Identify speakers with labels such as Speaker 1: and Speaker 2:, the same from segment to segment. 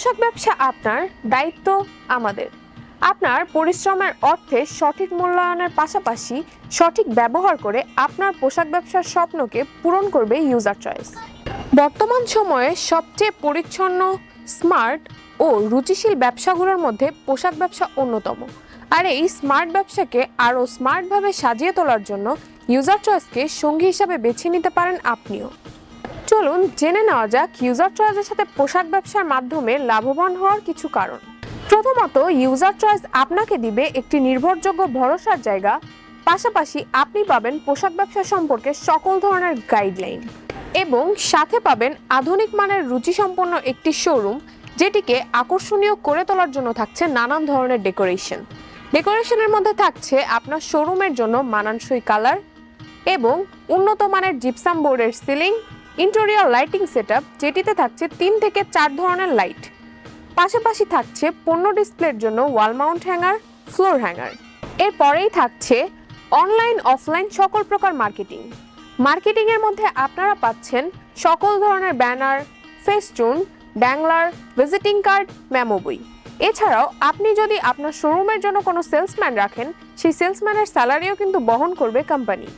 Speaker 1: পোশাক ব্যবসা আপনার দায়িত্ব আমাদের। আপনার পরিশ্রমের অর্থে সঠিক মূল্যায়নের পাশাপাশি সঠিক ব্যবহার করে আপনার পোশাক ব্যবসার স্বপ্নকে পূরণ করবে ইউজার চয়েস বর্তমান সময়ে সবচেয়ে পরিচ্ছন্ন স্মার্ট ও রুচিশীল ব্যবসাগুলোর মধ্যে পোশাক ব্যবসা অন্যতম। আর এই স্মার্ট ব্যবসাকে আরও স্মার্টভাবে সাজিয়ে তোলার জন্য ইউজার চয়েসকে সঙ্গী হিসাবে বেছে নিতে পারেন আপনিও। চলুন জেনে নেওয়া যাক ইউজার চয়েসের সাথে পোশাক ব্যবসার মাধ্যমে লাভবান হওয়ার কিছু কারণ। প্রথমত ইউজার চয়েস আপনাকে দিবে একটি নির্ভরযোগ্য ভরসার জায়গা। পাশাপাশি আপনি পাবেন পোশাক ব্যবসা সম্পর্কে সকল ধরনের গাইডলাইন এবং সাথে পাবেন আধুনিক মানের রুচিসম্পন্ন একটি শোরুম যেটিকে আকর্ষণীয় করে তোলার জন্য থাকছে নানান ধরনের ডেকোরেশন ডেকোরেশনের মধ্যে থাকছে আপনার শোরুমের জন্য মানানসই কালার এবং উন্নত মানের জিপসাম বোর্ডের সিলিং ইন্টেরিয়র লাইটিং সেটআপ, যেটিতে থাকছে তিন থেকে চার ধরনের লাইট। পাশাপাশি থাকছে পণ্য ডিসপ্লের জন্য wall mount hanger, floor hanger. এরপরেই থাকছে অনলাইন, অফলাইন সকল প্রকার মার্কেটিং। মার্কেটিংয়ের মধ্যে আপনারা পাচ্ছেন সকল ধরনের ব্যানার ফেস্টুন ব্যাংলার, ভিজিটিং কার্ড, মেমো বই। এছাড়াও আপনি যদি আপনার শোরুমের জন্য কোনো সেলসম্যান রাখেন, সেই সেলসম্যানের স্যালারিও কিন্তু বহন করবে কোম্পানি।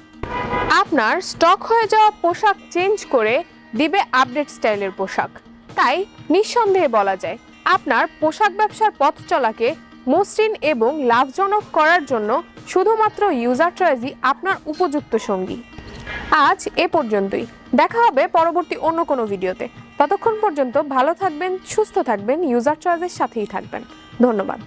Speaker 1: আপনার স্টক হয়ে যাওয়া পোশাক চেঞ্জ করে দিবে আপডেট স্টাইলের পোশাক। তাই নিঃসন্দেহে বলা যায়, আপনার পোশাক ব্যবসার পথ চলাকে মসৃণ এবং লাভজনক করার জন্য শুধুমাত্র ইউজার চয়েসই আপনার উপযুক্ত সঙ্গী। আজ এ পর্যন্তই। দেখা হবে পরবর্তী অন্য কোনো ভিডিওতে। ততক্ষণ পর্যন্ত ভালো থাকবেন, সুস্থ থাকবেন ইউজার চয়েসের সাথেই থাকবেন। ধন্যবাদ।